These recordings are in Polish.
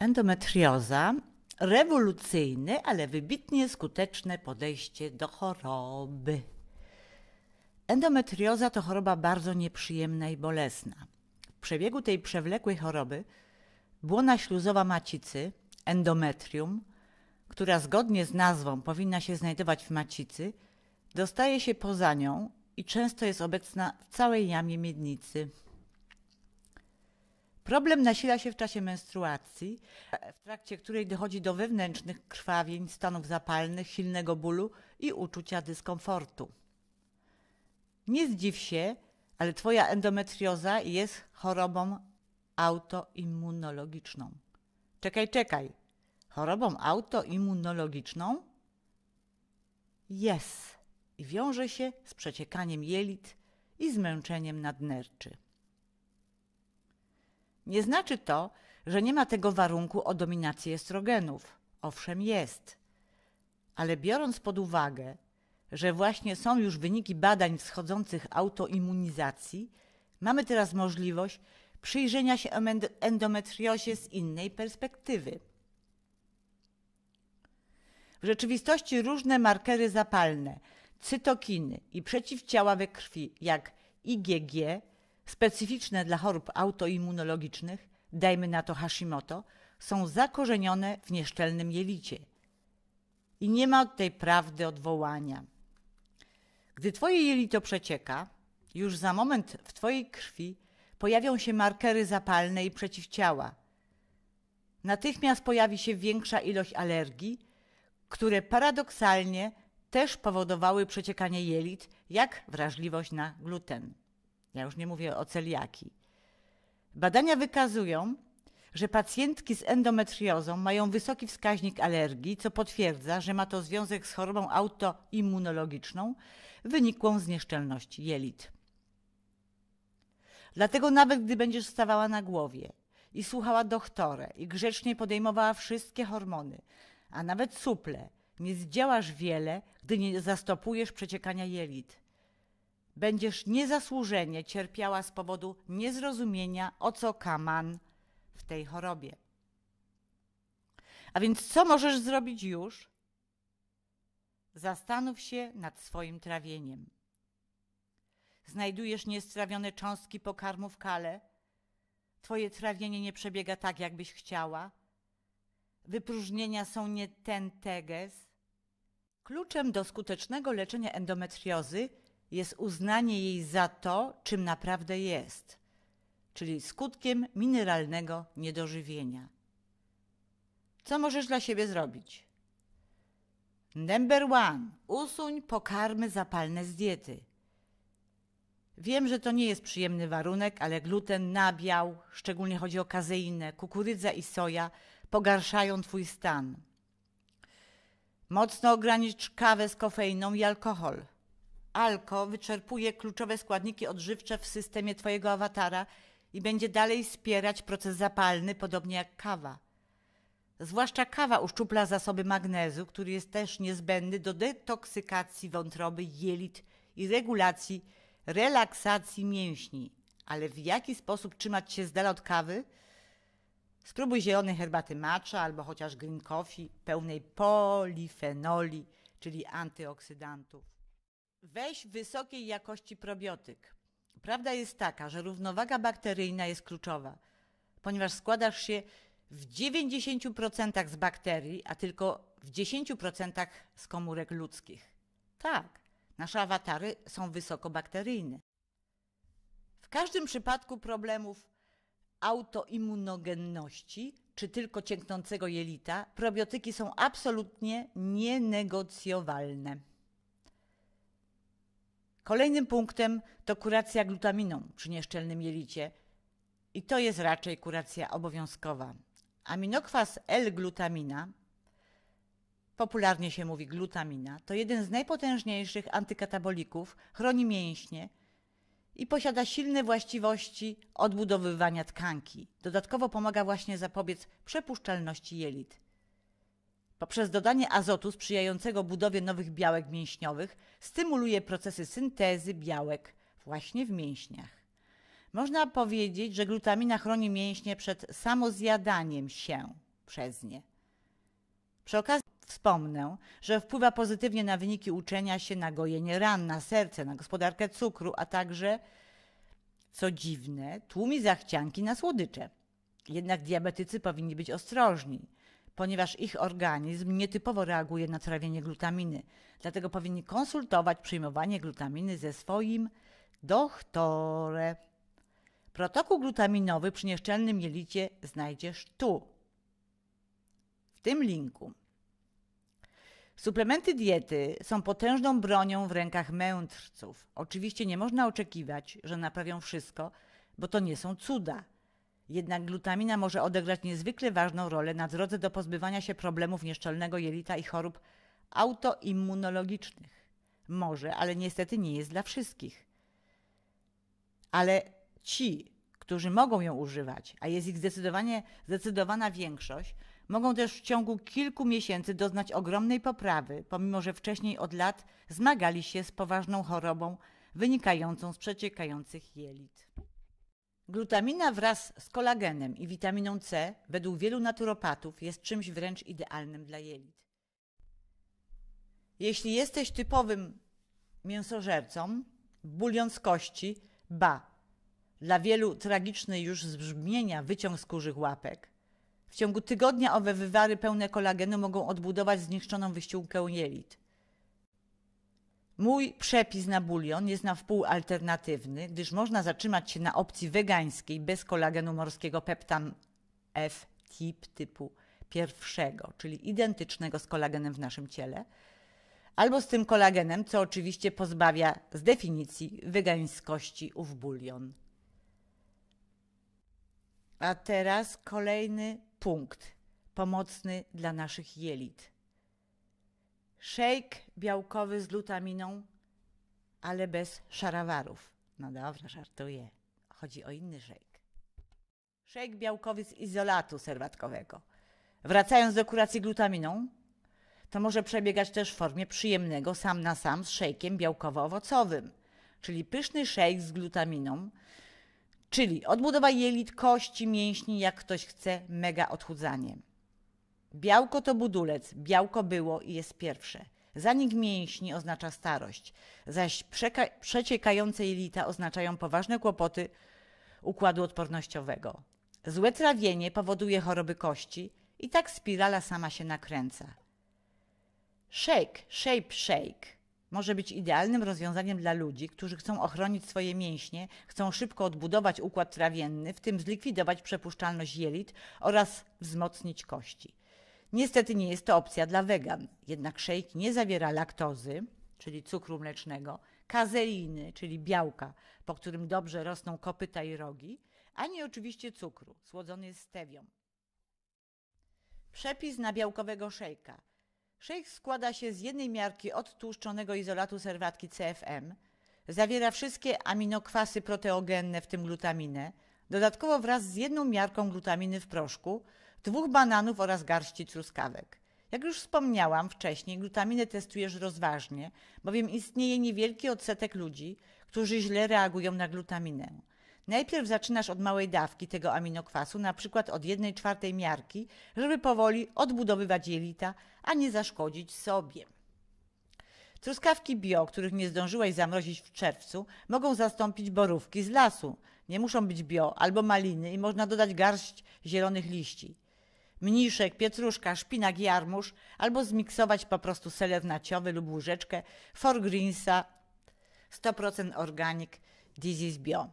Endometrioza rewolucyjne, ale wybitnie skuteczne podejście do choroby. Endometrioza to choroba bardzo nieprzyjemna i bolesna. W przebiegu tej przewlekłej choroby błona śluzowa macicy, endometrium, która zgodnie z nazwą powinna się znajdować w macicy, dostaje się poza nią i często jest obecna w całej jamie miednicy. Problem nasila się w czasie menstruacji, w trakcie której dochodzi do wewnętrznych krwawień, stanów zapalnych, silnego bólu i uczucia dyskomfortu. Nie zdziw się, ale Twoja endometrioza jest chorobą autoimmunologiczną. Czekaj, czekaj. Chorobą autoimmunologiczną? Jest i wiąże się z przeciekaniem jelit i zmęczeniem nadnerczy. Nie znaczy to, że nie ma tego warunku o dominacji estrogenów. Owszem, jest. Ale biorąc pod uwagę, że właśnie są już wyniki badań wschodzących autoimmunizacji, mamy teraz możliwość przyjrzenia się endometriozie z innej perspektywy. W rzeczywistości różne markery zapalne, cytokiny i przeciwciała we krwi, jak IgG, specyficzne dla chorób autoimmunologicznych, dajmy na to Hashimoto, są zakorzenione w nieszczelnym jelicie. I nie ma od tej prawdy odwołania. Gdy twoje jelito przecieka, już za moment w twojej krwi pojawią się markery zapalne i przeciwciała. Natychmiast pojawi się większa ilość alergii, które paradoksalnie też powodowały przeciekanie jelit, jak wrażliwość na gluten. Ja już nie mówię o celiaki. Badania wykazują, że pacjentki z endometriozą mają wysoki wskaźnik alergii, co potwierdza, że ma to związek z chorobą autoimmunologiczną wynikłą z nieszczelności jelit. Dlatego nawet gdy będziesz stawała na głowie i słuchała doktorę i grzecznie podejmowała wszystkie hormony, a nawet suple, nie zdziałasz wiele, gdy nie zastopujesz przeciekania jelit będziesz niezasłużenie cierpiała z powodu niezrozumienia, o co kaman w tej chorobie. A więc co możesz zrobić już? Zastanów się nad swoim trawieniem. Znajdujesz niestrawione cząstki pokarmu w kale? Twoje trawienie nie przebiega tak, jakbyś chciała? Wypróżnienia są nie ten teges? Kluczem do skutecznego leczenia endometriozy jest uznanie jej za to, czym naprawdę jest, czyli skutkiem mineralnego niedożywienia. Co możesz dla siebie zrobić? Number one. Usuń pokarmy zapalne z diety. Wiem, że to nie jest przyjemny warunek, ale gluten, nabiał, szczególnie chodzi o kazeinę, kukurydza i soja, pogarszają Twój stan. Mocno ogranicz kawę z kofeiną i alkohol. Alko wyczerpuje kluczowe składniki odżywcze w systemie Twojego awatara i będzie dalej wspierać proces zapalny, podobnie jak kawa. Zwłaszcza kawa uszczupla zasoby magnezu, który jest też niezbędny do detoksykacji wątroby, jelit i regulacji, relaksacji mięśni. Ale w jaki sposób trzymać się z dala od kawy? Spróbuj zielonej herbaty matcha albo chociaż green coffee pełnej polifenoli, czyli antyoksydantów. Weź wysokiej jakości probiotyk. Prawda jest taka, że równowaga bakteryjna jest kluczowa, ponieważ składasz się w 90% z bakterii, a tylko w 10% z komórek ludzkich. Tak, nasze awatary są wysokobakteryjne. W każdym przypadku problemów autoimmunogenności czy tylko cięknącego jelita, probiotyki są absolutnie nienegocjowalne. Kolejnym punktem to kuracja glutaminą przy nieszczelnym jelicie i to jest raczej kuracja obowiązkowa. Aminokwas L-glutamina, popularnie się mówi glutamina, to jeden z najpotężniejszych antykatabolików, chroni mięśnie i posiada silne właściwości odbudowywania tkanki. Dodatkowo pomaga właśnie zapobiec przepuszczalności jelit. Poprzez dodanie azotu sprzyjającego budowie nowych białek mięśniowych stymuluje procesy syntezy białek właśnie w mięśniach. Można powiedzieć, że glutamina chroni mięśnie przed samozjadaniem się. przez nie. Przy okazji wspomnę, że wpływa pozytywnie na wyniki uczenia się, na gojenie ran, na serce, na gospodarkę cukru, a także, co dziwne, tłumi zachcianki na słodycze. Jednak diabetycy powinni być ostrożni, ponieważ ich organizm nietypowo reaguje na trawienie glutaminy. Dlatego powinni konsultować przyjmowanie glutaminy ze swoim doktorem. Protokół glutaminowy przy nieszczelnym jelicie znajdziesz tu, w tym linku. Suplementy diety są potężną bronią w rękach mędrców. Oczywiście nie można oczekiwać, że naprawią wszystko, bo to nie są cuda. Jednak glutamina może odegrać niezwykle ważną rolę na drodze do pozbywania się problemów nieszczelnego jelita i chorób autoimmunologicznych. Może, ale niestety nie jest dla wszystkich. Ale ci, którzy mogą ją używać, a jest ich zdecydowanie zdecydowana większość, mogą też w ciągu kilku miesięcy doznać ogromnej poprawy, pomimo że wcześniej od lat zmagali się z poważną chorobą wynikającą z przeciekających jelit. Glutamina wraz z kolagenem i witaminą C, według wielu naturopatów, jest czymś wręcz idealnym dla jelit. Jeśli jesteś typowym mięsożercą, bulion z kości, ba, dla wielu tragiczny już z brzmienia wyciąg skórzych łapek, w ciągu tygodnia owe wywary pełne kolagenu mogą odbudować zniszczoną wyściółkę jelit. Mój przepis na bulion jest na wpół alternatywny, gdyż można zatrzymać się na opcji wegańskiej bez kolagenu morskiego Peptan F tip typu pierwszego, czyli identycznego z kolagenem w naszym ciele, albo z tym kolagenem, co oczywiście pozbawia z definicji wegańskości ów bulion. A teraz kolejny punkt pomocny dla naszych jelit. Szejk białkowy z glutaminą, ale bez szarawarów. No dobra, żartuję. Chodzi o inny szejk. Szejk białkowy z izolatu serwatkowego. Wracając do kuracji glutaminą, to może przebiegać też w formie przyjemnego sam na sam z szejkiem białkowo-owocowym, czyli pyszny szejk z glutaminą, czyli odbudowa jelit, kości, mięśni, jak ktoś chce, mega odchudzaniem. Białko to budulec, białko było i jest pierwsze. Zanik mięśni oznacza starość, zaś przeciekające jelita oznaczają poważne kłopoty układu odpornościowego. Złe trawienie powoduje choroby kości i tak spirala sama się nakręca. Shake, shape shake może być idealnym rozwiązaniem dla ludzi, którzy chcą ochronić swoje mięśnie, chcą szybko odbudować układ trawienny, w tym zlikwidować przepuszczalność jelit oraz wzmocnić kości. Niestety nie jest to opcja dla wegan, jednak szejk nie zawiera laktozy, czyli cukru mlecznego, kazeiny, czyli białka, po którym dobrze rosną kopyta i rogi, ani oczywiście cukru, słodzony jest stewią. Przepis na białkowego szejka. Szejk składa się z jednej miarki odtłuszczonego izolatu serwatki CFM, zawiera wszystkie aminokwasy proteogenne, w tym glutaminę, dodatkowo wraz z jedną miarką glutaminy w proszku, dwóch bananów oraz garści truskawek. Jak już wspomniałam wcześniej, glutaminę testujesz rozważnie, bowiem istnieje niewielki odsetek ludzi, którzy źle reagują na glutaminę. Najpierw zaczynasz od małej dawki tego aminokwasu, na przykład od 1 czwartej miarki, żeby powoli odbudowywać jelita, a nie zaszkodzić sobie. Truskawki bio, których nie zdążyłaś zamrozić w czerwcu, mogą zastąpić borówki z lasu. Nie muszą być bio albo maliny i można dodać garść zielonych liści mniszek, pietruszka, szpinak, jarmuż, albo zmiksować po prostu seler naciowy lub łyżeczkę Forgreensa 100% organic Disease Bio.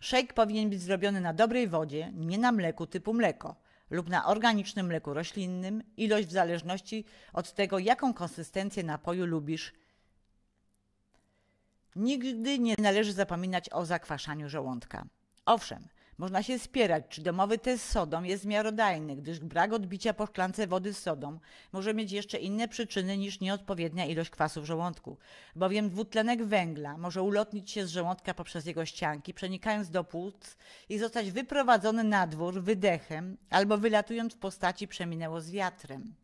Shake powinien być zrobiony na dobrej wodzie, nie na mleku typu mleko lub na organicznym mleku roślinnym, ilość w zależności od tego, jaką konsystencję napoju lubisz. Nigdy nie należy zapominać o zakwaszaniu żołądka. Owszem, można się spierać, czy domowy test sodą jest miarodajny, gdyż brak odbicia po szklance wody z sodą może mieć jeszcze inne przyczyny niż nieodpowiednia ilość kwasu w żołądku, bowiem dwutlenek węgla może ulotnić się z żołądka poprzez jego ścianki, przenikając do płuc i zostać wyprowadzony na dwór wydechem albo wylatując w postaci przeminęło z wiatrem.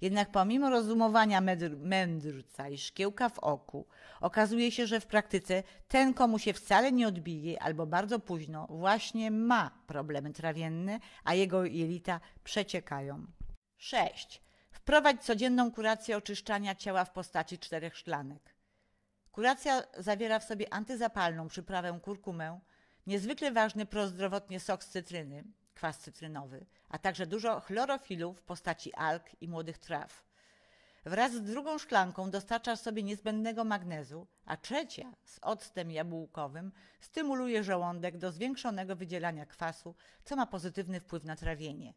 Jednak pomimo rozumowania mędrca i szkiełka w oku, okazuje się, że w praktyce ten, komu się wcale nie odbije albo bardzo późno, właśnie ma problemy trawienne, a jego jelita przeciekają. 6. Wprowadź codzienną kurację oczyszczania ciała w postaci czterech szklanek. Kuracja zawiera w sobie antyzapalną przyprawę kurkumę, niezwykle ważny prozdrowotnie sok z cytryny, kwas cytrynowy, a także dużo chlorofilu w postaci alg i młodych traw. Wraz z drugą szklanką dostarczasz sobie niezbędnego magnezu, a trzecia z octem jabłkowym stymuluje żołądek do zwiększonego wydzielania kwasu, co ma pozytywny wpływ na trawienie.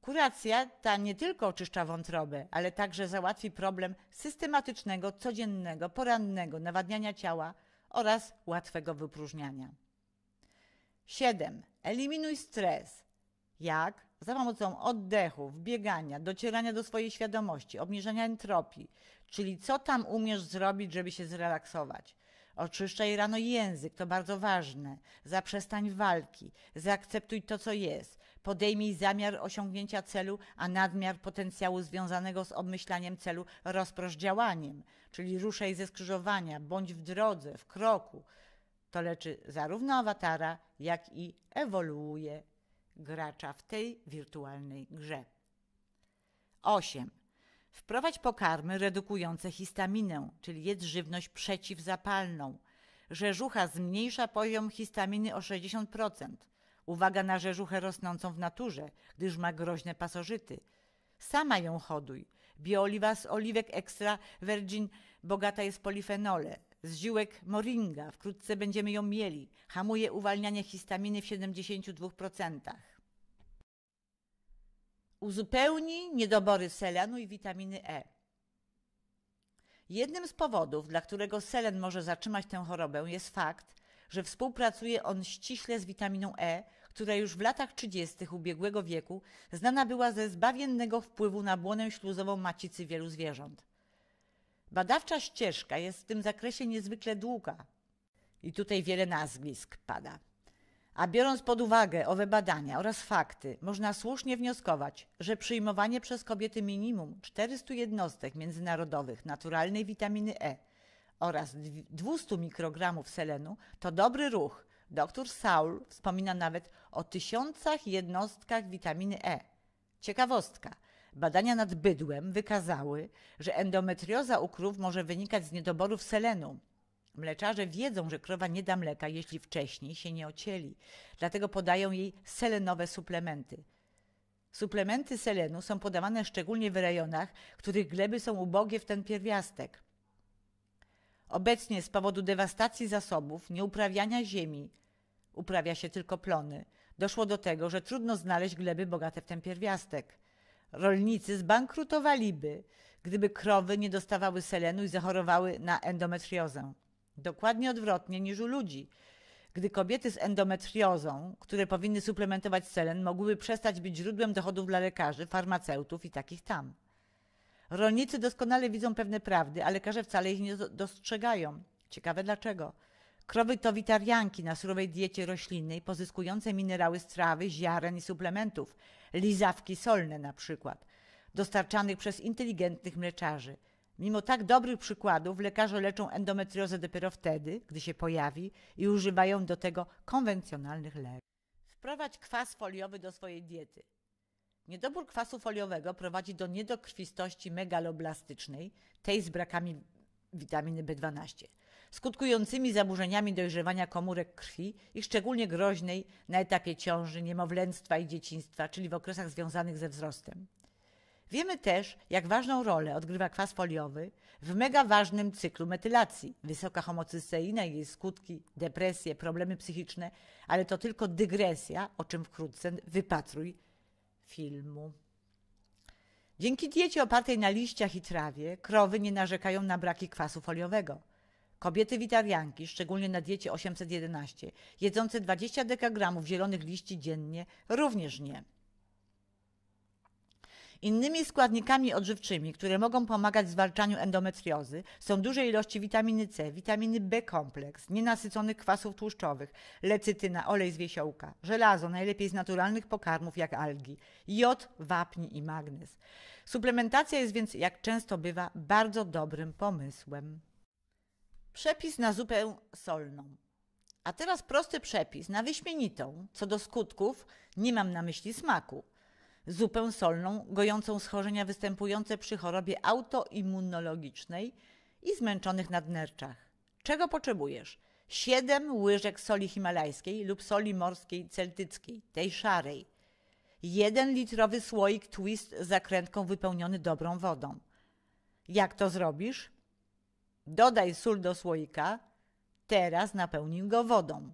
Kuracja ta nie tylko oczyszcza wątrobę, ale także załatwi problem systematycznego, codziennego, porannego nawadniania ciała oraz łatwego wypróżniania. 7. Eliminuj stres. Jak? Za pomocą oddechów, biegania, docierania do swojej świadomości, obniżania entropii, czyli co tam umiesz zrobić, żeby się zrelaksować. Oczyszczaj rano język, to bardzo ważne. Zaprzestań walki, zaakceptuj to, co jest. Podejmij zamiar osiągnięcia celu, a nadmiar potencjału związanego z obmyślaniem celu rozprosz działaniem, czyli ruszaj ze skrzyżowania, bądź w drodze, w kroku. To leczy zarówno awatara, jak i ewoluuje gracza w tej wirtualnej grze. 8. Wprowadź pokarmy redukujące histaminę, czyli jedz żywność przeciwzapalną. Rzeżucha zmniejsza poziom histaminy o 60%. Uwaga na rzeżuchę rosnącą w naturze, gdyż ma groźne pasożyty. Sama ją hoduj. Biooliwa z oliwek extra virgin bogata jest polifenole. Z ziółek moringa, wkrótce będziemy ją mieli. Hamuje uwalnianie histaminy w 72%. Uzupełni niedobory selenu i witaminy E. Jednym z powodów, dla którego selen może zatrzymać tę chorobę, jest fakt, że współpracuje on ściśle z witaminą E, która już w latach 30. ubiegłego wieku znana była ze zbawiennego wpływu na błonę śluzową macicy wielu zwierząt. Badawcza ścieżka jest w tym zakresie niezwykle długa i tutaj wiele nazwisk pada. A biorąc pod uwagę owe badania oraz fakty, można słusznie wnioskować, że przyjmowanie przez kobiety minimum 400 jednostek międzynarodowych naturalnej witaminy E oraz 200 mikrogramów selenu to dobry ruch. Dr Saul wspomina nawet o tysiącach jednostkach witaminy E. Ciekawostka. Badania nad bydłem wykazały, że endometrioza u krów może wynikać z niedoborów selenu, Mleczarze wiedzą, że krowa nie da mleka, jeśli wcześniej się nie ocieli. Dlatego podają jej selenowe suplementy. Suplementy selenu są podawane szczególnie w rejonach, których gleby są ubogie w ten pierwiastek. Obecnie z powodu dewastacji zasobów, nieuprawiania ziemi, uprawia się tylko plony, doszło do tego, że trudno znaleźć gleby bogate w ten pierwiastek. Rolnicy zbankrutowaliby, gdyby krowy nie dostawały selenu i zachorowały na endometriozę. Dokładnie odwrotnie niż u ludzi. Gdy kobiety z endometriozą, które powinny suplementować selen, mogłyby przestać być źródłem dochodów dla lekarzy, farmaceutów i takich tam. Rolnicy doskonale widzą pewne prawdy, a lekarze wcale ich nie dostrzegają. Ciekawe dlaczego. Krowy to witarianki na surowej diecie roślinnej, pozyskujące minerały z trawy, ziaren i suplementów, lizawki solne na przykład, dostarczanych przez inteligentnych mleczarzy – Mimo tak dobrych przykładów lekarze leczą endometriozę dopiero wtedy, gdy się pojawi i używają do tego konwencjonalnych leków. Wprowadź kwas foliowy do swojej diety. Niedobór kwasu foliowego prowadzi do niedokrwistości megaloblastycznej, tej z brakami witaminy B12, skutkującymi zaburzeniami dojrzewania komórek krwi i szczególnie groźnej na etapie ciąży, niemowlęctwa i dzieciństwa, czyli w okresach związanych ze wzrostem. Wiemy też, jak ważną rolę odgrywa kwas foliowy w mega ważnym cyklu metylacji. Wysoka homocysteina i jej skutki, depresje, problemy psychiczne, ale to tylko dygresja, o czym wkrótce wypatruj filmu. Dzięki diecie opartej na liściach i trawie, krowy nie narzekają na braki kwasu foliowego. Kobiety witarianki, szczególnie na diecie 811, jedzące 20 dekagramów zielonych liści dziennie, również nie. Innymi składnikami odżywczymi, które mogą pomagać w zwalczaniu endometriozy, są duże ilości witaminy C, witaminy B kompleks, nienasyconych kwasów tłuszczowych, lecytyna, olej z wiesiołka, żelazo, najlepiej z naturalnych pokarmów jak algi, jod, wapń i magnez. Suplementacja jest więc, jak często bywa, bardzo dobrym pomysłem. Przepis na zupę solną. A teraz prosty przepis na wyśmienitą, co do skutków, nie mam na myśli smaku. Zupę solną, gojącą schorzenia występujące przy chorobie autoimmunologicznej i zmęczonych nadnerczach. Czego potrzebujesz? 7 łyżek soli himalajskiej lub soli morskiej celtyckiej, tej szarej. 1 litrowy słoik twist z zakrętką wypełniony dobrą wodą. Jak to zrobisz? Dodaj sól do słoika, teraz napełnij go wodą.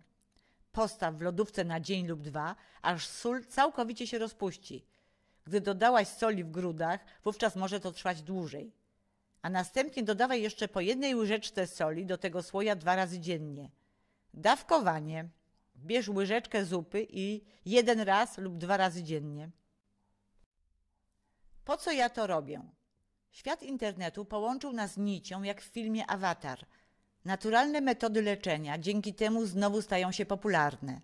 Postaw w lodówce na dzień lub dwa, aż sól całkowicie się rozpuści. Gdy dodałaś soli w grudach, wówczas może to trwać dłużej. A następnie dodawaj jeszcze po jednej łyżeczce soli do tego słoja dwa razy dziennie. Dawkowanie. Bierz łyżeczkę zupy i jeden raz lub dwa razy dziennie. Po co ja to robię? Świat internetu połączył nas nicią, jak w filmie Avatar. Naturalne metody leczenia dzięki temu znowu stają się popularne.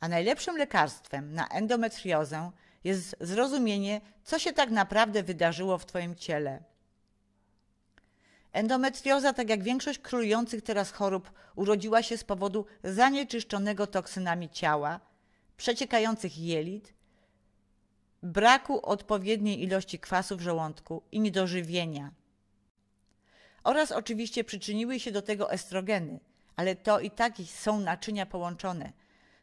A najlepszym lekarstwem na endometriozę jest zrozumienie, co się tak naprawdę wydarzyło w Twoim ciele. Endometrioza, tak jak większość królujących teraz chorób, urodziła się z powodu zanieczyszczonego toksynami ciała, przeciekających jelit, braku odpowiedniej ilości kwasu w żołądku i niedożywienia. Oraz oczywiście przyczyniły się do tego estrogeny, ale to i tak są naczynia połączone.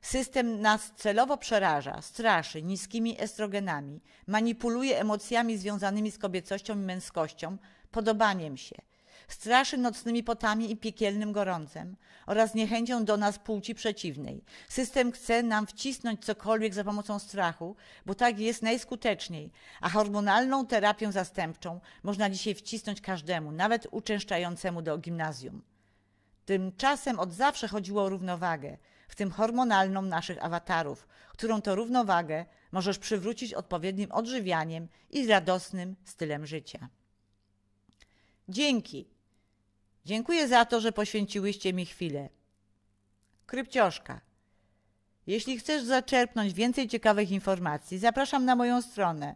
System nas celowo przeraża, straszy niskimi estrogenami, manipuluje emocjami związanymi z kobiecością i męskością, podobaniem się – straszy nocnymi potami i piekielnym gorącem oraz niechęcią do nas płci przeciwnej. System chce nam wcisnąć cokolwiek za pomocą strachu, bo tak jest najskuteczniej, a hormonalną terapię zastępczą można dzisiaj wcisnąć każdemu, nawet uczęszczającemu do gimnazjum. Tymczasem od zawsze chodziło o równowagę, w tym hormonalną naszych awatarów, którą to równowagę możesz przywrócić odpowiednim odżywianiem i radosnym stylem życia. Dzięki. Dziękuję za to, że poświęciłyście mi chwilę. Krypcioszka. Jeśli chcesz zaczerpnąć więcej ciekawych informacji, zapraszam na moją stronę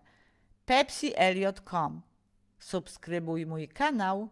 pepsieliot.com. Subskrybuj mój kanał.